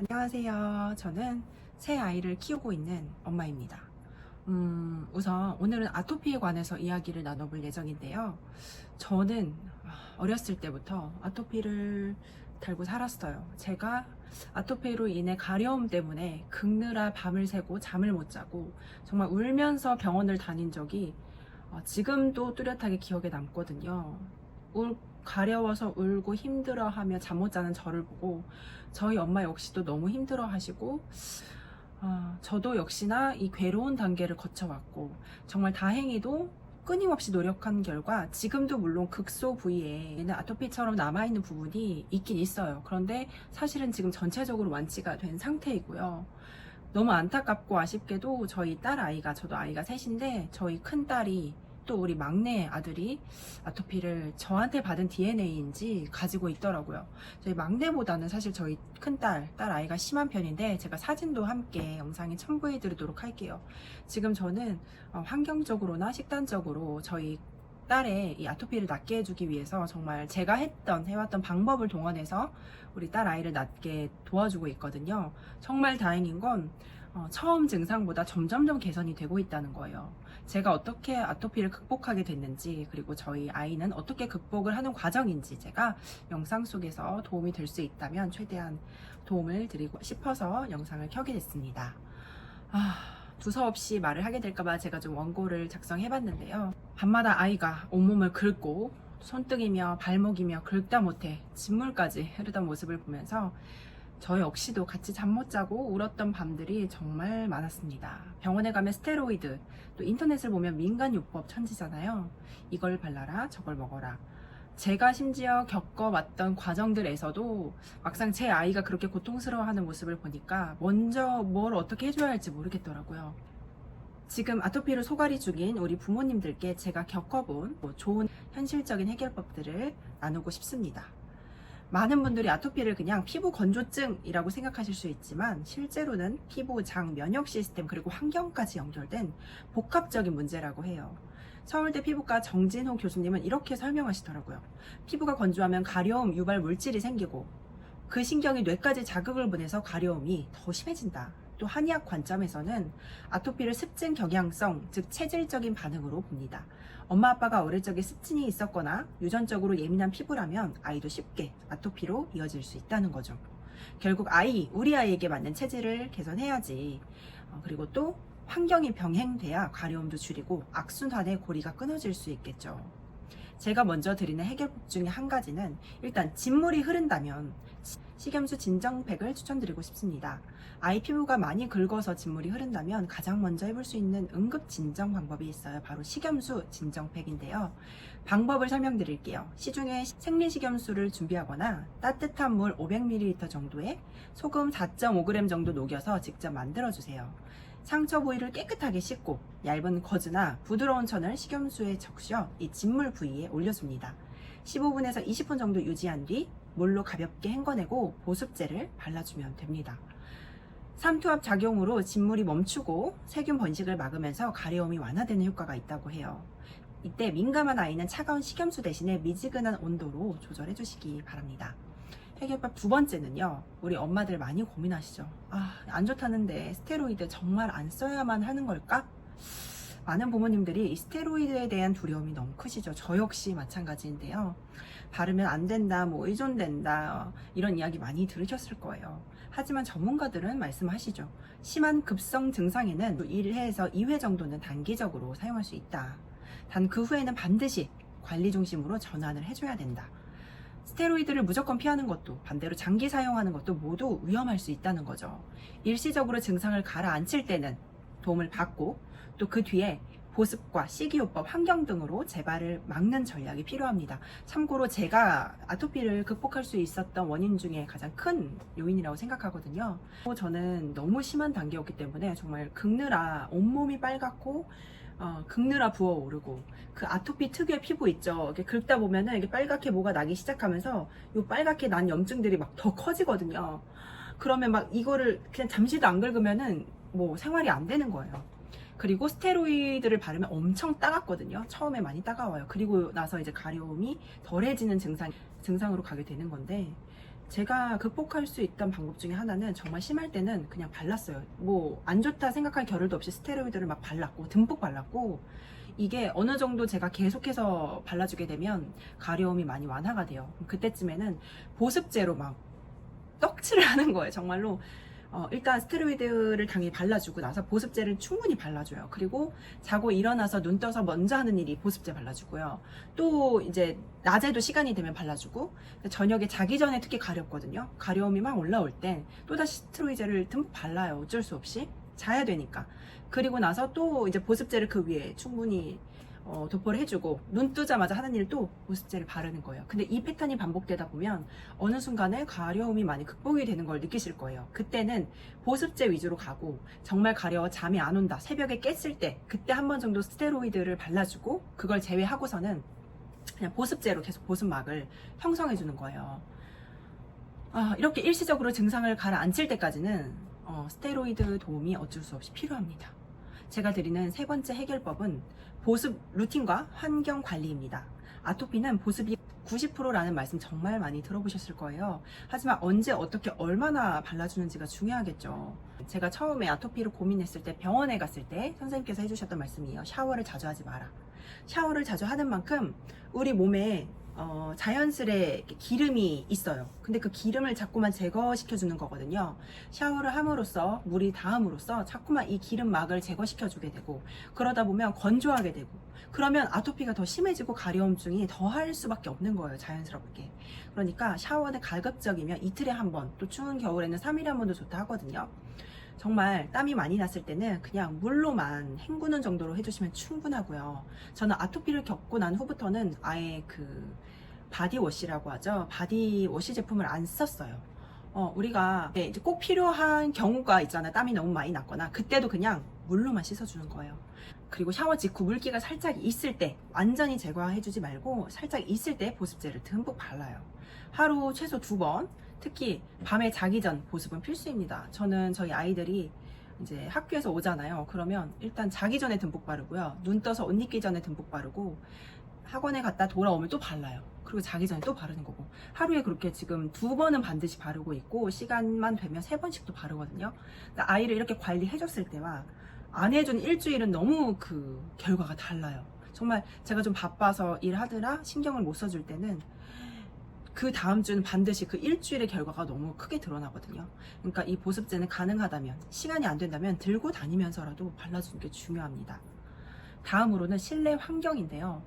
안녕하세요. 저는 새 아이를 키우고 있는 엄마입니다. 음, 우선 오늘은 아토피에 관해서 이야기를 나눠볼 예정인데요. 저는 어렸을 때부터 아토피를 달고 살았어요. 제가 아토피로 인해 가려움 때문에 긁느라 밤을 새고 잠을 못 자고 정말 울면서 병원을 다닌 적이 어, 지금도 뚜렷하게 기억에 남거든요. 울, 가려워서 울고 힘들어하며 잠 못 자는 저를 보고 저희 엄마 역시도 너무 힘들어 하시고 아, 저도 역시나 이 괴로운 단계를 거쳐왔고 정말 다행히도 끊임없이 노력한 결과 지금도 물론 극소 부위에는 아토피처럼 남아있는 부분이 있긴 있어요. 그런데 사실은 지금 전체적으로 완치가 된 상태이고요. 너무 안타깝고 아쉽게도 저희 딸 아이가 저도 아이가 셋인데 저희 큰 딸이 또 우리 막내 아들이 아토피를 저한테 받은 DNA인지 가지고 있더라고요. 저희 막내보다는 사실 저희 큰딸, 딸 아이가 심한 편인데 제가 사진도 함께 영상에 첨부해 드리도록 할게요. 지금 저는 어, 환경적으로나 식단적으로 저희 딸의 이 아토피를 낫게 해주기 위해서 정말 제가 했던, 해왔던 방법을 동원해서 우리 딸 아이를 낫게 도와주고 있거든요. 정말 다행인 건 어, 처음 증상보다 점점점 개선이 되고 있다는 거예요. 제가 어떻게 아토피를 극복하게 됐는지 그리고 저희 아이는 어떻게 극복을 하는 과정인지 제가 영상 속에서 도움이 될 수 있다면 최대한 도움을 드리고 싶어서 영상을 켜게 됐습니다. 아, 두서없이 말을 하게 될까봐 제가 좀 원고를 작성해봤는데요. 밤마다 아이가 온몸을 긁고 손등이며 발목이며 긁다 못해 진물까지 흐르던 모습을 보면서 저 역시도 같이 잠 못 자고 울었던 밤들이 정말 많았습니다. 병원에 가면 스테로이드, 또 인터넷을 보면 민간요법 천지잖아요. 이걸 발라라, 저걸 먹어라. 제가 심지어 겪어왔던 과정들에서도 막상 제 아이가 그렇게 고통스러워하는 모습을 보니까 먼저 뭘 어떻게 해줘야 할지 모르겠더라고요. 지금 아토피로 소갈이 중인 우리 부모님들께 제가 겪어본 뭐 좋은 현실적인 해결법들을 나누고 싶습니다. 많은 분들이 아토피를 그냥 피부 건조증이라고 생각하실 수 있지만 실제로는 피부, 장, 면역 시스템 그리고 환경까지 연결된 복합적인 문제라고 해요. 서울대 피부과 정진호 교수님은 이렇게 설명하시더라고요. 피부가 건조하면 가려움 유발 물질이 생기고 그 신경이 뇌까지 자극을 보내서 가려움이 더 심해진다. 또 한의학 관점에서는 아토피를 습진 경향성, 즉 체질적인 반응으로 봅니다. 엄마 아빠가 어릴 적에 습진이 있었거나 유전적으로 예민한 피부라면 아이도 쉽게 아토피로 이어질 수 있다는 거죠. 결국 아이, 우리 아이에게 맞는 체질을 개선해야지. 어, 그리고 또 환경이 병행돼야 가려움도 줄이고 악순환의 고리가 끊어질 수 있겠죠. 제가 먼저 드리는 해결법 중에 한 가지는 일단 진물이 흐른다면 식염수 진정팩을 추천드리고 싶습니다. 아이 피부가 많이 긁어서 진물이 흐른다면 가장 먼저 해볼 수 있는 응급 진정 방법이 있어요. 바로 식염수 진정팩인데요. 방법을 설명드릴게요. 시중에 생리 식염수를 준비하거나 따뜻한 물 500ml 정도에 소금 4.5g 정도 녹여서 직접 만들어주세요. 상처 부위를 깨끗하게 씻고 얇은 거즈나 부드러운 천을 식염수에 적셔 이 진물 부위에 올려줍니다. 15분에서 20분 정도 유지한 뒤 물로 가볍게 헹궈내고 보습제를 발라주면 됩니다. 삼투압 작용으로 진물이 멈추고 세균 번식을 막으면서 가려움이 완화되는 효과가 있다고 해요. 이때 민감한 아이는 차가운 식염수 대신에 미지근한 온도로 조절해 주시기 바랍니다. 해결법 두 번째는요. 우리 엄마들 많이 고민하시죠. 아, 안 좋다는데 스테로이드 정말 안 써야만 하는 걸까? 많은 부모님들이 이 스테로이드에 대한 두려움이 너무 크시죠. 저 역시 마찬가지인데요. 바르면 안 된다, 뭐 의존된다, 어, 이런 이야기 많이 들으셨을 거예요. 하지만 전문가들은 말씀하시죠. 심한 급성 증상에는 1회에서 2회 정도는 단기적으로 사용할 수 있다. 단 그 후에는 반드시 관리 중심으로 전환을 해줘야 된다. 스테로이드를 무조건 피하는 것도 반대로 장기 사용하는 것도 모두 위험할 수 있다는 거죠. 일시적으로 증상을 가라앉힐 때는 도움을 받고 또 그 뒤에 보습과 식이요법, 환경 등으로 재발을 막는 전략이 필요합니다. 참고로 제가 아토피를 극복할 수 있었던 원인 중에 가장 큰 요인이라고 생각하거든요. 저는 너무 심한 단계였기 때문에 정말 긁느라 온몸이 빨갛고 어, 긁느라 부어오르고 그 아토피 특유의 피부 있죠. 이렇게 긁다 보면은 이게 빨갛게 뭐가 나기 시작하면서 요 빨갛게 난 염증들이 막 더 커지거든요. 그러면 막 이거를 그냥 잠시도 안 긁으면은 뭐 생활이 안 되는 거예요. 그리고 스테로이드를 바르면 엄청 따갑거든요. 처음에 많이 따가워요. 그리고 나서 이제 가려움이 덜해지는 증상, 증상으로 가게 되는 건데, 제가 극복할 수 있던 방법 중에 하나는 정말 심할 때는 그냥 발랐어요. 뭐 안 좋다 생각할 겨를도 없이 스테로이드를 막 발랐고 듬뿍 발랐고 이게 어느 정도 제가 계속해서 발라주게 되면 가려움이 많이 완화가 돼요. 그때쯤에는 보습제로 막 떡칠을 하는 거예요. 정말로 어, 일단 스테로이드를 당연히 발라주고 나서 보습제를 충분히 발라줘요. 그리고 자고 일어나서 눈 떠서 먼저 하는 일이 보습제 발라주고요. 또 이제 낮에도 시간이 되면 발라주고 저녁에 자기 전에 특히 가렵거든요. 가려움이 막 올라올 땐 또다시 스테로이드를 듬뿍 발라요. 어쩔 수 없이 자야 되니까. 그리고 나서 또 이제 보습제를 그 위에 충분히 어, 도포를 해주고 눈 뜨자마자 하는 일또 보습제를 바르는 거예요. 근데 이 패턴이 반복되다 보면 어느 순간에 가려움이 많이 극복이 되는 걸 느끼실 거예요. 그때는 보습제 위주로 가고 정말 가려워 잠이 안 온다 새벽에 깼을 때 그때 한 번 정도 스테로이드를 발라주고 그걸 제외하고서는 그냥 보습제로 계속 보습막을 형성해 주는 거예요. 아, 이렇게 일시적으로 증상을 가라앉힐 때까지는 어, 스테로이드 도움이 어쩔 수 없이 필요합니다. 제가 드리는 세 번째 해결법은 보습 루틴과 환경 관리입니다. 아토피는 보습이 90%라는 말씀 정말 많이 들어보셨을 거예요. 하지만 언제 어떻게 얼마나 발라주는지가 중요하겠죠. 제가 처음에 아토피를 고민했을 때 병원에 갔을 때 선생님께서 해주셨던 말씀이에요. 샤워를 자주 하지 마라. 샤워를 자주 하는 만큼 우리 몸에 어, 자연스레 기름이 있어요. 근데 그 기름을 자꾸만 제거시켜 주는 거거든요. 샤워를 함으로써 물이 닿음으로써 자꾸만 이 기름막을 제거시켜 주게 되고 그러다 보면 건조하게 되고 그러면 아토피가 더 심해지고 가려움증이 더할 수밖에 없는 거예요. 자연스럽게. 그러니까 샤워는 가급적이면 이틀에 한 번, 또 추운 겨울에는 3일에 한 번도 좋다 하거든요. 정말 땀이 많이 났을 때는 그냥 물로만 헹구는 정도로 해주시면 충분하고요. 저는 아토피를 겪고 난 후부터는 아예 그 바디워시라고 하죠. 바디워시 제품을 안 썼어요. 어, 우리가 네, 이제 꼭 필요한 경우가 있잖아요. 땀이 너무 많이 났거나 그때도 그냥 물로만 씻어주는 거예요. 그리고 샤워 직후 물기가 살짝 있을 때 완전히 제거해주지 말고 살짝 있을 때 보습제를 듬뿍 발라요. 하루 최소 두 번, 특히 밤에 자기 전 보습은 필수입니다. 저는 저희 아이들이 이제 학교에서 오잖아요. 그러면 일단 자기 전에 듬뿍 바르고요. 눈 떠서 옷 입기 전에 듬뿍 바르고 학원에 갔다 돌아오면 또 발라요. 그리고 자기 전에 또 바르는 거고 하루에 그렇게 지금 두 번은 반드시 바르고 있고 시간만 되면 세 번씩도 바르거든요. 그러니까 아이를 이렇게 관리해줬을 때와 안 해준 일주일은 너무 그 결과가 달라요. 정말 제가 좀 바빠서 일하느라 신경을 못 써줄 때는 그 다음 주는 반드시 그 일주일의 결과가 너무 크게 드러나거든요. 그러니까 이 보습제는 가능하다면 시간이 안 된다면 들고 다니면서라도 발라주는 게 중요합니다. 다음으로는 실내 환경인데요.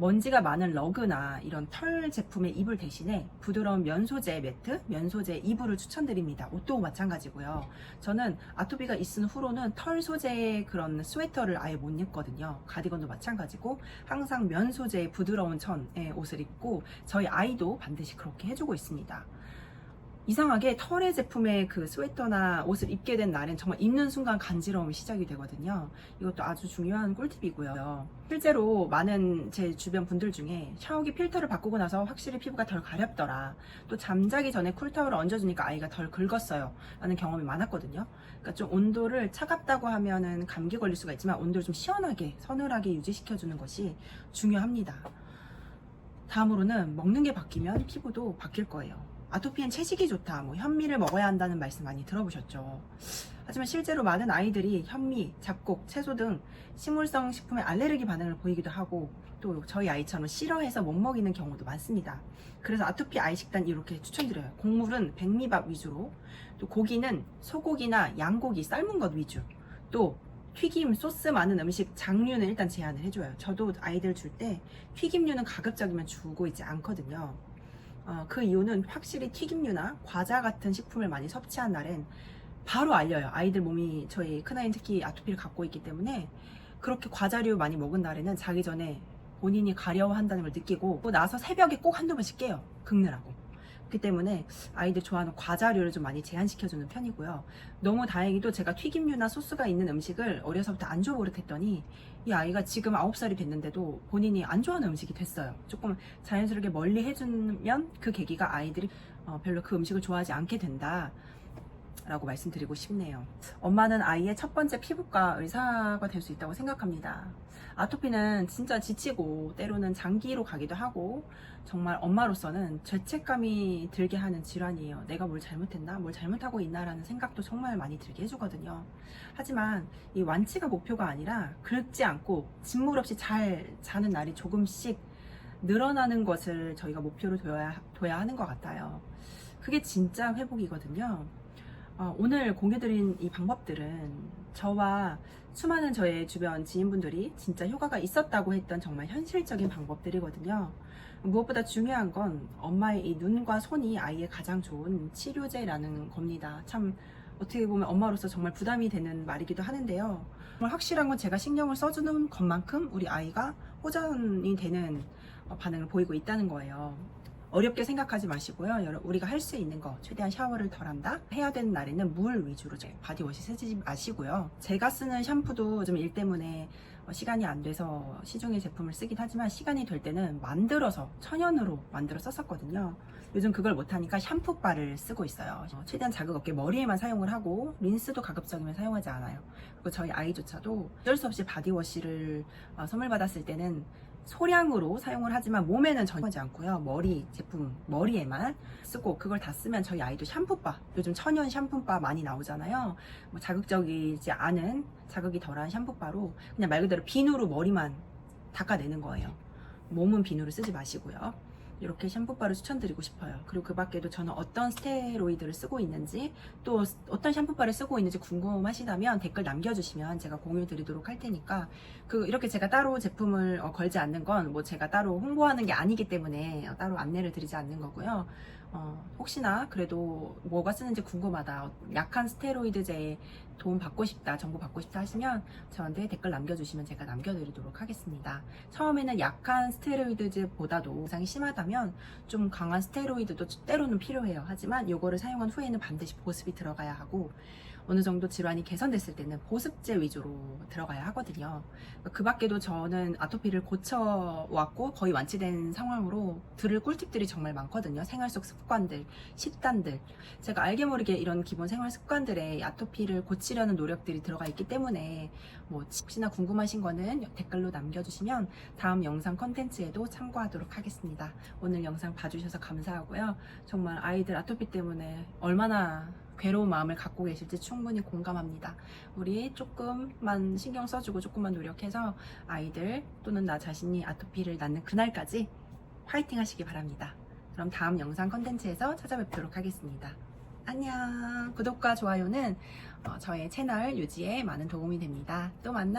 먼지가 많은 러그나 이런 털 제품의 이불 대신에 부드러운 면 소재 매트, 면 소재 이불을 추천드립니다. 옷도 마찬가지고요. 저는 아토피가 있은 후로는 털 소재의 그런 스웨터를 아예 못 입거든요. 가디건도 마찬가지고 항상 면 소재의 부드러운 천의 옷을 입고 저희 아이도 반드시 그렇게 해주고 있습니다. 이상하게 털의 제품의 그 스웨터나 옷을 입게 된 날엔 정말 입는 순간 간지러움이 시작이 되거든요. 이것도 아주 중요한 꿀팁이고요. 실제로 많은 제 주변 분들 중에 샤워기 필터를 바꾸고 나서 확실히 피부가 덜 가렵더라. 또 잠자기 전에 쿨타월을 얹어주니까 아이가 덜 긁었어요. 라는 경험이 많았거든요. 그러니까 좀 온도를 차갑다고 하면은 감기 걸릴 수가 있지만 온도를 좀 시원하게, 서늘하게 유지시켜주는 것이 중요합니다. 다음으로는 먹는 게 바뀌면 피부도 바뀔 거예요. 아토피엔 채식이 좋다, 뭐 현미를 먹어야 한다는 말씀 많이 들어보셨죠. 하지만 실제로 많은 아이들이 현미, 잡곡, 채소 등 식물성 식품에 알레르기 반응을 보이기도 하고 또 저희 아이처럼 싫어해서 못 먹이는 경우도 많습니다. 그래서 아토피 아이 식단 이렇게 추천드려요. 곡물은 백미밥 위주로, 또 고기는 소고기나 양고기 삶은 것 위주, 또 튀김, 소스 많은 음식 장류는 일단 제한을 해줘요. 저도 아이들 줄 때 튀김류는 가급적이면 주고 있지 않거든요. 어, 그 이유는 확실히 튀김류나 과자 같은 식품을 많이 섭취한 날엔 바로 알려요. 아이들 몸이 저희 큰아이는 특히 아토피를 갖고 있기 때문에 그렇게 과자류 많이 먹은 날에는 자기 전에 본인이 가려워한다는 걸 느끼고 또 나서 새벽에 꼭 한두 번씩 깨요. 긁느라고. 그렇기 때문에 아이들 좋아하는 과자류를 좀 많이 제한시켜주는 편이고요. 너무 다행히도 제가 튀김류나 소스가 있는 음식을 어려서부터 안 좋아 버릇했더니 이 아이가 지금 9살이 됐는데도 본인이 안 좋아하는 음식이 됐어요. 조금 자연스럽게 멀리 해주면 그 계기가 아이들이 어, 별로 그 음식을 좋아하지 않게 된다. 라고 말씀드리고 싶네요. 엄마는 아이의 첫 번째 피부과 의사가 될 수 있다고 생각합니다. 아토피는 진짜 지치고 때로는 장기로 가기도 하고 정말 엄마로서는 죄책감이 들게 하는 질환이에요. 내가 뭘 잘못했나? 뭘 잘못하고 있나라는 생각도 정말 많이 들게 해주거든요. 하지만 이 완치가 목표가 아니라 긁지 않고 진물 없이 잘 자는 날이 조금씩 늘어나는 것을 저희가 목표로 둬야, 둬야 하는 것 같아요. 그게 진짜 회복이거든요. 어, 오늘 공유드린 이 방법들은 저와 수많은 저의 주변 지인분들이 진짜 효과가 있었다고 했던 정말 현실적인 방법들이거든요. 무엇보다 중요한 건 엄마의 이 눈과 손이 아이의 가장 좋은 치료제라는 겁니다. 참 어떻게 보면 엄마로서 정말 부담이 되는 말이기도 하는데요. 정말 확실한 건 제가 신경을 써주는 것만큼 우리 아이가 호전이 되는 어, 반응을 보이고 있다는 거예요. 어렵게 생각하지 마시고요. 우리가 할 수 있는 거 최대한 샤워를 덜 한다. 해야 되는 날에는 물 위주로 바디워시 쓰지 마시고요. 제가 쓰는 샴푸도 좀 일 때문에 어, 시간이 안 돼서 시중의 제품을 쓰긴 하지만 시간이 될 때는 만들어서 천연으로 만들어 썼었거든요. 요즘 그걸 못하니까 샴푸바를 쓰고 있어요. 어, 최대한 자극 없게 머리에만 사용을 하고 린스도 가급적이면 사용하지 않아요. 그리고 저희 아이조차도 어쩔 수 없이 바디워시를 어, 선물 받았을 때는 소량으로 사용을 하지만 몸에는 전혀 하지 않고요. 머리 제품 머리에만 쓰고 그걸 다 쓰면 저희 아이도 샴푸바 요즘 천연 샴푸바 많이 나오잖아요. 뭐 자극적이지 않은 자극이 덜한 샴푸바로 그냥 말 그대로 비누로 머리만 닦아내는 거예요. 몸은 비누를 쓰지 마시고요. 이렇게 샴푸바를 추천드리고 싶어요. 그리고 그 밖에도 저는 어떤 스테로이드를 쓰고 있는지 또 어떤 샴푸바를 쓰고 있는지 궁금하시다면 댓글 남겨주시면 제가 공유 드리도록 할 테니까 그 이렇게 제가 따로 제품을 어, 걸지 않는 건 뭐 제가 따로 홍보하는 게 아니기 때문에 어, 따로 안내를 드리지 않는 거고요. 어, 혹시나 그래도 뭐가 쓰는지 궁금하다. 약한 스테로이드제에 도움 받고 싶다, 정보 받고 싶다 하시면 저한테 댓글 남겨주시면 제가 남겨드리도록 하겠습니다. 처음에는 약한 스테로이드제보다도 증상이 심하다면 좀 강한 스테로이드도 때로는 필요해요. 하지만 이거를 사용한 후에는 반드시 보습이 들어가야 하고 어느 정도 질환이 개선됐을 때는 보습제 위주로 들어가야 하거든요. 그 밖에도 저는 아토피를 고쳐왔고 거의 완치된 상황으로 들을 꿀팁들이 정말 많거든요. 생활 속 습관들, 식단들. 제가 알게 모르게 이런 기본 생활 습관들에 아토피를 고치려는 노력들이 들어가 있기 때문에 뭐 혹시나 궁금하신 거는 댓글로 남겨주시면 다음 영상 컨텐츠에도 참고하도록 하겠습니다. 오늘 영상 봐주셔서 감사하고요. 정말 아이들 아토피 때문에 얼마나 괴로운 마음을 갖고 계실지 충분히 공감합니다. 우리 조금만 신경 써주고 조금만 노력해서 아이들 또는 나 자신이 아토피를 낫는 그날까지 화이팅 하시기 바랍니다. 그럼 다음 영상 컨텐츠에서 찾아뵙도록 하겠습니다. 안녕. 구독과 좋아요는 어, 저의 채널 유지에 많은 도움이 됩니다. 또 만나요.